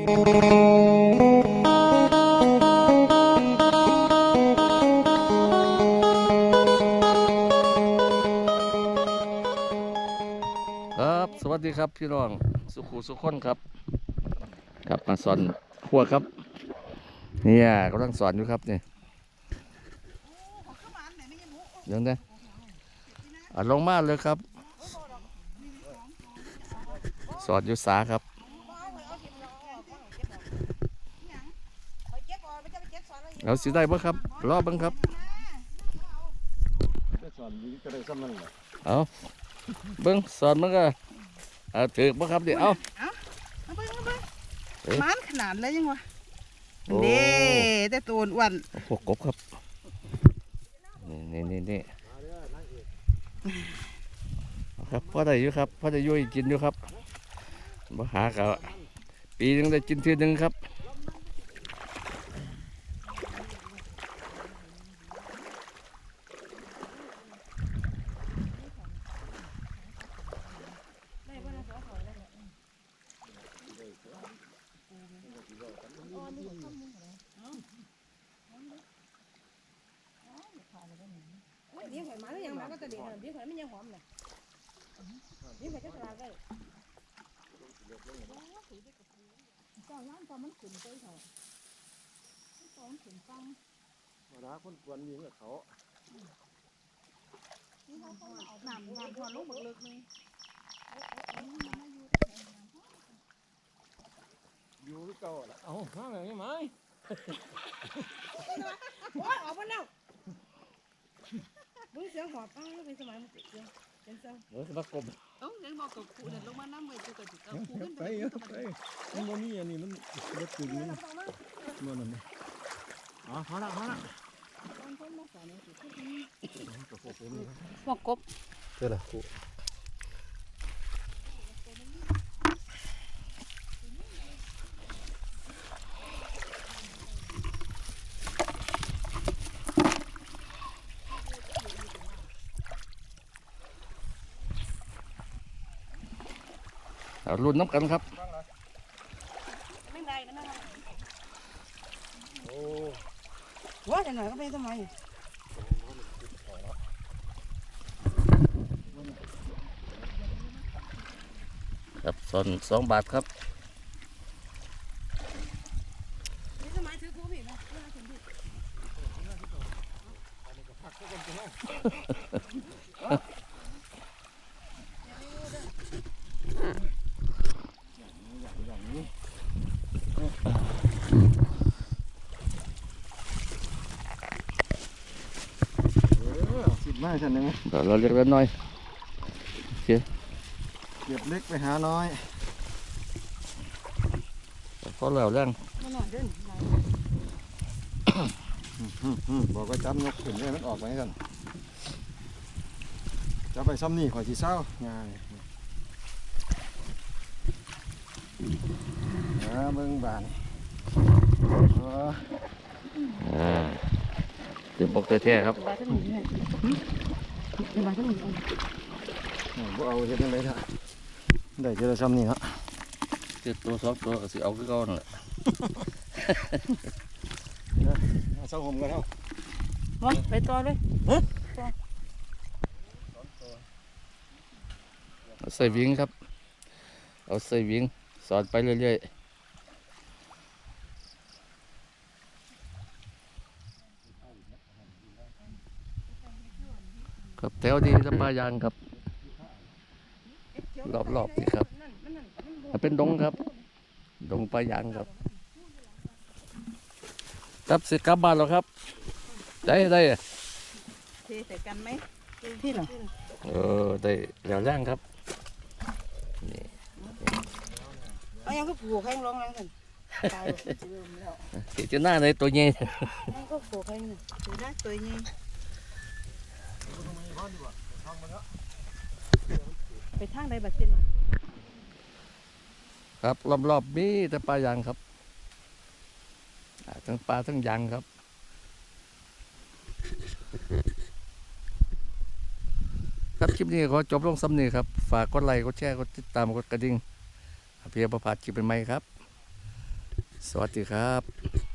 ครับสวัสดีครับพี่น้องสุขุสุขคนครับครับมาสอนขั้วครับเนี่ยกำลังสอนอยู่ครับเนี่ยเดี๋ยวนะอะลงมาเลยครับ สอนอยู่สาครับ เอาสิได้บ่ครับ รอเบังครับก็สอนนี้ก็ได้ซ้ำนั่นแหละเอาเบิ้งสอนมันก็เอาถือบ่ครับเดี๋ยวเอาเอาไปเอาไปเอ๊ะมันขนาดเลยยังวะโอ้เด้แต่ตัวอ้วนพวกกบครับนี่นี่นี่นี่เอาครับพ่อได้อยู่ครับพ่อได้อยุ่ยกินอยู่ครับบ่หาก็ปีหนึงได้กินทีหนึงครับ เลี้ยงหอยหมาแล้วยังหมาก็จะเด็กเลี้ยงหอยมันยังหอมเลยเลี้ยงห อยจะสลาดเลยเจ้าล้านตอนมันขุนไปเถอะตอนขุนฟังมาดาคนกวนยิงกับเขาหนามหนามหัวลูกบึกลึกนึงอยู่ที่เก่าละเอ้าข้างไหนไหมโอ้ยออกมาแล้วมึงเสียงหอบป้าเป็นสมัยมันเสียงเป็นเสียงเดี๋ยวสิมากบเอ้ายังบอกกับครูเดินลงมาน้ำเลยกูกับจุกกับครูยัขึ้บนไปไปยับไปมันบ่มีอันนี้มันรถตึงมันมันนั่นนี่อ๋อพอละพอละพวกกบเจอละกู รุ่นน้ำกันครับไม่ได้กันนะโอ้ว่าจะหน่อยก็เป็นสมัยครับสอนสองบาทครับ เป็นสมัยถือคู่พี่นะสิบไม้ฉันได้ไหมเดี๋ยวเราเรียกแล้วหน่อยเก็บเล็กไปหาน้อยพอแล้วแรงมาหน่อยเดินบอกว่าจับนกขึ้นเลยมันออกไปกันจะไปซ้ำนี่ข่อยสีเศร้าง่ายนะเบิ่งบานเอออ่าเต็มปกแท้ๆครับบาทหนึ่งเนี่ยบาทหนึ่งโอ้บ่เอาเฮ็ดจังได๋ท่ะได้เจอซ้ำนี่เนาะเจ็ดตัวสองตัวก็สิเอาคือเก่านั่นแหละเอาเศร้าห่มกันเอามาไปต่อเลยเอาใส่วิงครับ เอาใส่วิงสอนไปเรื่อยๆ ครับแถวดีจะปลายางครับ รอบๆนี่ครับถ้าเป็นดงครับ ดงปลายางครับ ครับเสร็จกลับบ้านแล้วครับ ได้ได้อะเทใส่กันไหมพี่หรอเออได้แล้วย่างครับนี่เอายังก็ผูกให้ร้องแรงกันตายเริ่มแล้วสิจะหน้าในตัวใหญ่มันก็ผูกให้เนี่ยตัวได้ตัวนี้ ไปทางใดบัดเส้นครับรอบๆมีแต่ปลายางครับทั้งปลาทั้งยางครับครับคลิปนี้ขอจบลงซ้ำนี้ครับ ฝากกดไลค์กดแชร์กดติดตามกดกระดิ่งเพียประพาสคลิปเป็นไหมครับ สวัสดีครับ